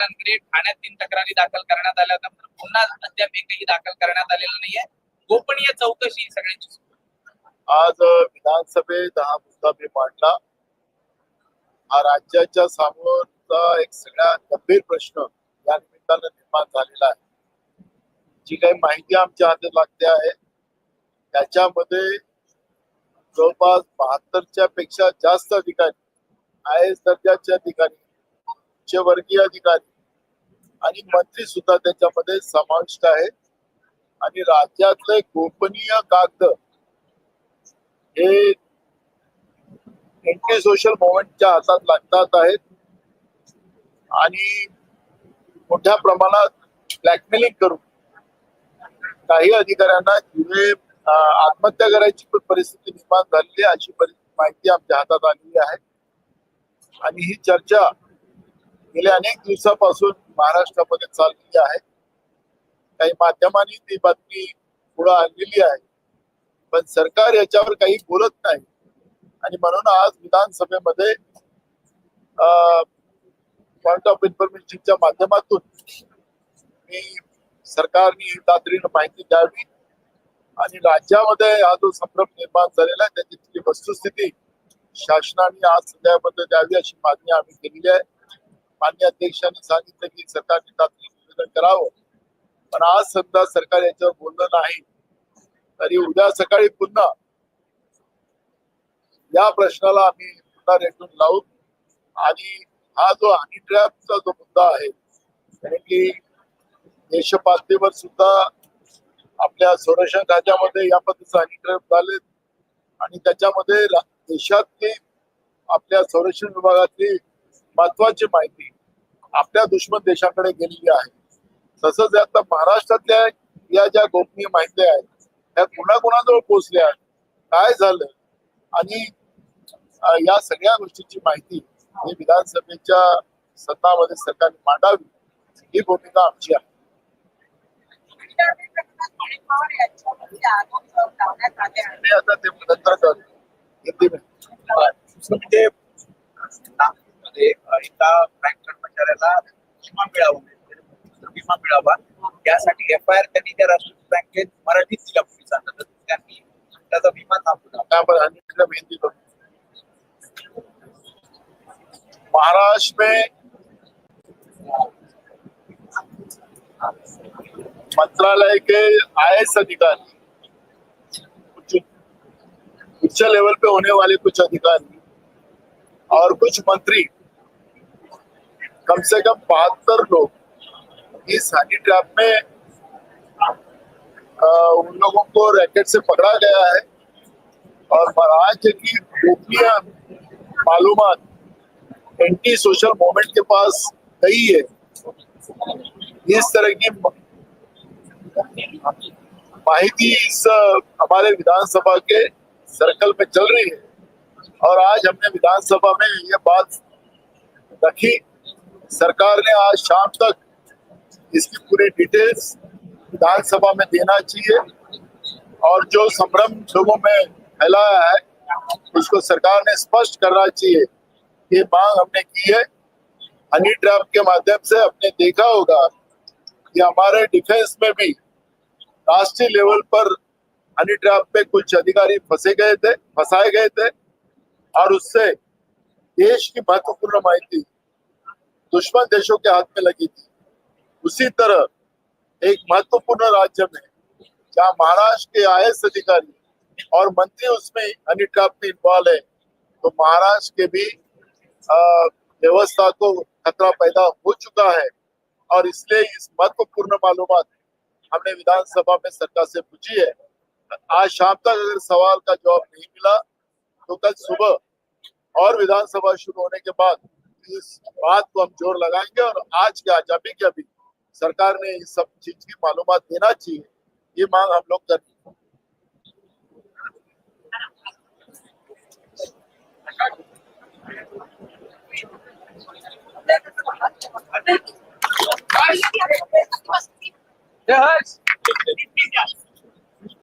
अधिकाऱ्यांकडे ठाण्यात तीन तक्रारी दाखल करण्यात आल्या होत्या. पण पुन्हा अद्याप एकही दाखल करण्यात आलेलं नाहीये. गोपनीय चौकशी सगळ्यांची आज विधानसभेत हा मुद्दा मी मांडला. हा राज्याच्या समोरचा एक सगळ्यात गंभीर प्रश्न या निमित्तानं निर्माण झालेला आहे. जी काही माहिती आमच्या हाती लागते आहे त्याच्यामध्ये जवळपास बहात्तरच्या पेक्षा जास्त अधिकारी आय एस दर्जाचे अधिकारी उच्चवर्गीय अधिकारी आणि मंत्री सुद्धा त्याच्यामध्ये समाविष्ट आहेत. आणि राज्यातले गोपनीय कागद हे एंटी सोशल मुवमेंटच्या हातात लागतात आहेत. आणि मोठ्या प्रमाणात ब्लॅकमेलिंग करून काही अधिकाऱ्यांना जिथे आत्महत्या करायची पण परिस्थिती निर्माण झालेली अशी माहिती आमच्या हातात आलेली आहे. आणि ही चर्चा गेल्या अनेक दिवसापासून महाराष्ट्रामध्ये चाललेली आहे. काही माध्यमांनी ती बातमी पुढे आणलेली आहे. पण सरकार याच्यावर काही बोलत नाही. आणि म्हणून आज विधानसभेमध्ये पॉइंट ऑफ इन्फॉर्मेशनच्या माध्यमातून मी सरकारने तातडीनं माहिती द्यावी आणि राज्यामध्ये हा जो संभ्रम निर्माण झालेला आहे त्याची वस्तुस्थिती शासनाने आज सगळ्यामध्ये द्यावी अशी मागणी आम्ही केलेली आहे. मान्य अध्यक्षांनी सांगितलं की सरकारने तातडीने निवेदन करावं. पण आज समजा सरकार याच्यावर बोललं नाही. तरी उद्या सकाळी पुन्हा या प्रश्नाला आम्ही पुन्हा रेटून लावू. आणि हा जो हनी ट्रॅपचा जो मुद्दा आहे कारण की देशपातळीवर सुद्धा आपल्या संरक्षण खात्यामध्ये या पद्धतीचे हनी ट्रॅप झाले. आणि त्याच्यामध्ये रा- देशातली आपल्या संरक्षण विभागातली महत्वाची माहिती आपल्या दुश्मन देशाकडे गेलेली आहे. तसंच आता महाराष्ट्रातल्या या ज्या गोपनीय माहिती आहेत त्या कुणाकुणाजवळ पोहोचल्या काय झालं आणि या सगळ्या गोष्टीची माहिती ही विधानसभेच्या सत्तामध्ये सरकारने मांडावी ही भूमिका आमची आहे. आता ते नंतर करू हिंदी में. म्हणजे नागपूरमध्ये बँक कर्मचाऱ्याला विमा मिळावा. विमा मिळावा. त्यासाठी एफ आय आर त्यांनी त्या राष्ट्रीय बँकेत मराठीत दिला पोलिसांना तर त्यांनी त्याचा विमा थांबवला. महाराष्ट्र में मंत्रालय के आई अधिकारी उच्च उच्च लेवल पे होने वाले कुछ अधिकारी और कुछ मंत्री कम से कम बहत्तर लोग इस हनी ट्रैप में अ, उन लोगों को रैकेट से पकड़ा गया है। और महाराष्ट्र की गोपनीय मालूमात एंटी सोशल मूवमेंट के पास गई है। इस तरह की माहिती इस हमारे विधानसभा के सर्कल में चल रही है। और आज हमने विधानसभा में ये बात रखी। सरकार ने आज शाम तक इसकी पूरी डिटेल्स विधानसभा में देना चाहिए और जो संभ्रम लोगों में फैलाया है, उसको सरकार ने स्पष्ट करना चाहिए ये मांग हमने की है। हनी ट्रैप के माध्यम से आपने देखा होगा कि हमारे डिफेंस में भी राष्ट्रीय लेवल पर हनी ट्रैप पे कुछ अधिकारी फंसे गए थे, फंसाए गए थे और उससे देश की महत्वपूर्ण माहिती दुश्मन देशों के हाथ में लगी थी। उसी तरह एक महत्वपूर्ण राज्य में जहाँ महाराष्ट्र के आई अधिकारी और मंत्री उसमें ट्रैप में इन्वॉल्व है तो महाराष्ट्र के भी व्यवस्था को खतरा पैदा हो चुका है और इसलिए इस महत्वपूर्ण मालूम हमने विधानसभा में सरकार से पूछी है। आज शाम तक अगर सवाल का जवाब नहीं मिला तो कल सुबह और विधानसभा शुरू होने के बाद इस बात को हम जोर लगाएंगे और आज क्या अभी के अभी सरकार ने इस सब चीज की मालूम देना चाहिए ये मांग हम लोग कर रही है।